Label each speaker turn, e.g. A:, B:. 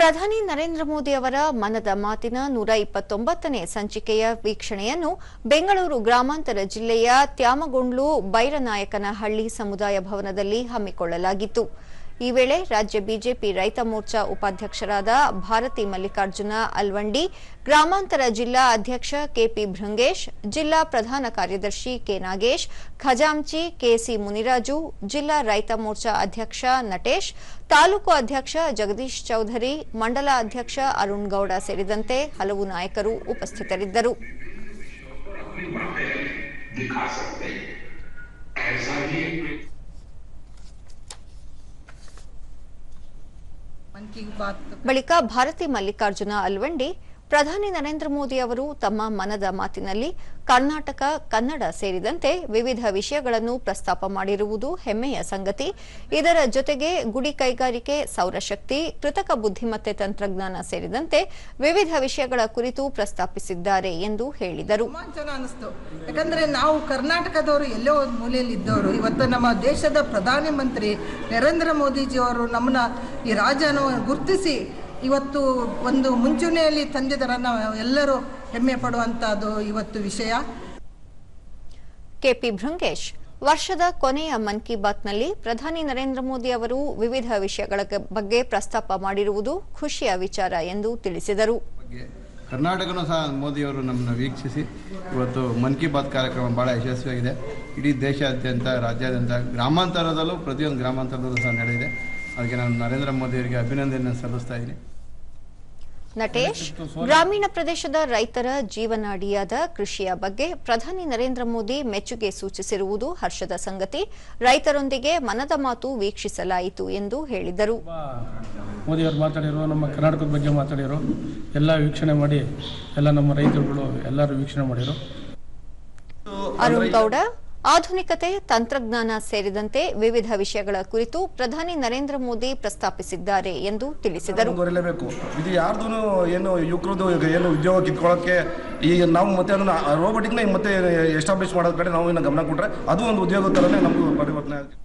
A: ಪ್ರಧಾನಿ ನರೇಂದ್ರ ಮೋದಿ ಅವರ ಮನದ ಮಾತಿನ ನೂರ ಇಪ್ಪತ್ತೊಂಬತ್ತನೇ ಸಂಚಿಕೆಯ ವೀಕ್ಷಣೆಯನ್ನು ಬೆಂಗಳೂರು ಗ್ರಾಮಾಂತರ ಜಿಲ್ಲೆಯ ತ್ಯಾಮಗೊಂಡ್ಲು ಬೈರನಾಯಕನಹಳ್ಳಿ ಸಮುದಾಯ ಭವನದಲ್ಲಿ ಹಮ್ಮಿಕೊಳ್ಳಲಾಗಿತ್ತು. ಈ ವೇಳೆ ರಾಜ್ಯ ಬಿಜೆಪಿ ರೈತ ಮೋರ್ಚಾ ಉಪಾಧ್ಯಕ್ಷರಾದ ಭಾರತಿ ಮಲ್ಲಿಕಾರ್ಜುನ ಅಲ್ವಂಡಿ ಗ್ರಾಮಾಂತರ ಜಿಲ್ಲಾ ಅಧ್ಯಕ್ಷ ಕೆಪಿ ಭೃಂಗೇಶ್ ಜಿಲ್ಲಾ ಪ್ರಧಾನ ಕಾರ್ಯದರ್ಶಿ ಕೆ ನಾಗೇಶ್ ಖಜಾಂಚಿ ಕೆಸಿ ಮುನಿರಾಜು ಜಿಲ್ಲಾ ರೈತ ಮೋರ್ಚಾ ಅಧ್ಯಕ್ಷ ನಟೇಶ್ ತಾಲೂಕು ಅಧ್ಯಕ್ಷ ಜಗದೀಶ್ ಚೌಧರಿ ಮಂಡಲ ಅಧ್ಯಕ್ಷ ಅರುಣ್ ಗೌಡ ಸೇರಿದಂತೆ ಹಲವು ನಾಯಕರು ಉಪಸ್ಥಿತರಿದ್ದರು
B: अपनी बातें दिखा सकते हैं ऐसा ही एक
A: ಬಳಿಕ ಭಾರತಿ ಮಲ್ಲಿಕಾರ್ಜುನ ಅಲ್ವಂಡಿ ಪ್ರಧಾನಿ ನರೇಂದ್ರ ಮೋದಿ ಅವರು ತಮ್ಮ ಮನದ ಮಾತಿನಲ್ಲಿ ಕರ್ನಾಟಕ, ಕನ್ನಡ ಸೇರಿದಂತೆ ವಿವಿಧ ವಿಷಯಗಳನ್ನು ಪ್ರಸ್ತಾಪ ಮಾಡಿರುವುದು ಹೆಮ್ಮೆಯ ಸಂಗತಿ. ಇದರ ಜೊತೆಗೆ ಗುಡಿ ಕೈಗಾರಿಕೆ ಸೌರಶಕ್ತಿ ಕೃತಕ ಬುದ್ಧಿಮತ್ತೆ ತಂತ್ರಜ್ಞಾನ ಸೇರಿದಂತೆ ವಿವಿಧ ವಿಷಯಗಳ ಕುರಿತು ಪ್ರಸ್ತಾಪಿಸಿದ್ದಾರೆ ಎಂದು ಹೇಳಿದರು.
C: ಯಾಕಂದ್ರೆ ನಾವು ಕರ್ನಾಟಕದವರು ಎಲ್ಲೋ ಒಂದು ಮೂಲೆಯಲ್ಲಿ ಇದ್ದವರು. ಇವತ್ತು ನಮ್ಮ ದೇಶದ ಪ್ರಧಾನಮಂತ್ರಿ ನರೇಂದ್ರ ನರೇಂದ್ರ ಮೋದಿಜಿಯವರು ನಮ್ಮನ್ನ ಈ ರಾಜ್ಯನ ಗುರುತಿಸಿ ಇವತ್ತು ಒಂದು ಮುಂಚೂಣಿಯಲ್ಲಿ ತಂದಿದ್ದಾರೆ ನಾವು ಎಲ್ಲರೂ ಹೆಮ್ಮೆ ಪಡುವಂತಹದ್ದು ಇವತ್ತು ವಿಷಯ.
A: ಕೆಪಿ ಭೃಂಗೇಶ್ ವರ್ಷದ ಕೊನೆಯ ಮನ್ ಕಿ ಬಾತ್ನಲ್ಲಿ ಪ್ರಧಾನಿ ನರೇಂದ್ರ ಮೋದಿ ಅವರು ವಿವಿಧ ವಿಷಯಗಳ ಬಗ್ಗೆ ಪ್ರಸ್ತಾಪ ಮಾಡಿರುವುದು ಖುಷಿಯ ವಿಚಾರ ಎಂದು ತಿಳಿಸಿದರು.
D: ಬಗ್ಗೆ ಕರ್ನಾಟಕನೂ ಸಹ ಮೋದಿಯವರು ನಮ್ಮನ್ನು ವೀಕ್ಷಿಸಿ ಇವತ್ತು ಮನ್ ಕಿ ಬಾತ್ ಕಾರ್ಯಕ್ರಮ ಭಾಳ ಯಶಸ್ವಿಯಾಗಿದೆ. ಇಡೀ ದೇಶಾದ್ಯಂತ ರಾಜ್ಯಾದ್ಯಂತ ಗ್ರಾಮಾಂತರದಲ್ಲೂ ಪ್ರತಿಯೊಂದು ಗ್ರಾಮಾಂತರದಲ್ಲೂ ಸಹ ನಡೆದಿದೆ. ಅದಕ್ಕೆ ನಾನು ನರೇಂದ್ರ ಮೋದಿಯವರಿಗೆ ಅಭಿನಂದನೆ ಸಲ್ಲಿಸ್ತಾ ಇದ್ದೀನಿ.
A: ನಟೇಶ್ ಗ್ರಾಮೀಣ ಪ್ರದೇಶದ ರೈತರ ಜೀವನಾಡಿಯಾದ ಕೃಷಿಯ ಬಗ್ಗೆ ಪ್ರಧಾನಿ ನರೇಂದ್ರ ಮೋದಿ ಮೆಚ್ಚುಗೆ ಸೂಚಿಸಿರುವುದು ಹರ್ಷದ ಸಂಗತಿ. ರೈತರೊಂದಿಗೆ ಮನದ ಮಾತು ವೀಕ್ಷಿಸಲಾಯಿತು ಎಂದು ಹೇಳಿದರು.
E: ಮೋದಿಯವರು ಮಾತಾಡಿರೋ ನಮ್ಮ ಕರ್ನಾಟಕದ ಬಗ್ಗೆ ಮಾತಾಡಿರೋ ಎಲ್ಲ ವೀಕ್ಷಣೆ ಮಾಡಿ ಎಲ್ಲ ನಮ್ಮ ರೈತರುಗಳು ಎಲ್ಲರೂ ವೀಕ್ಷಣೆ ಮಾಡಿರೋ
A: ಅರುಣ್ ಗೌಡ. ಆಧುನಿಕತೆ, ತಂತ್ರಜ್ಞಾನ ಸೇರಿದಂತೆ ವಿವಿಧ ವಿಷಯಗಳ ಕುರಿತು ಪ್ರಧಾನಿ ನರೇಂದ್ರ ಮೋದಿ ಪ್ರಸ್ತಾಪಿಸಿದ್ದಾರೆ ಎಂದು ತಿಳಿಸಿದರು.
F: ಇದು ಯಾರ್ದು ಏನು ಯುವಕರದ್ದು ಏನು ಉದ್ಯೋಗ ಕಿತ್ಕೊಳ್ಳೋಕ್ಕೆ ಈಗ ನಾವು ಮತ್ತೆ ಅದನ್ನು ರೋಬೋಟಿಕ್ನ ಮತ್ತೆ ಎಸ್ಟಾಬ್ಲಿಷ್ ಮಾಡೋದ್ ಕಡೆ ನಾವು ಗಮನ ಕೊಟ್ಟರೆ ಅದು ಒಂದು ಉದ್ಯೋಗ ಥರನೇ ನಮಗೂ ಪರಿವರ್ತನೆ ಆಗುತ್ತೆ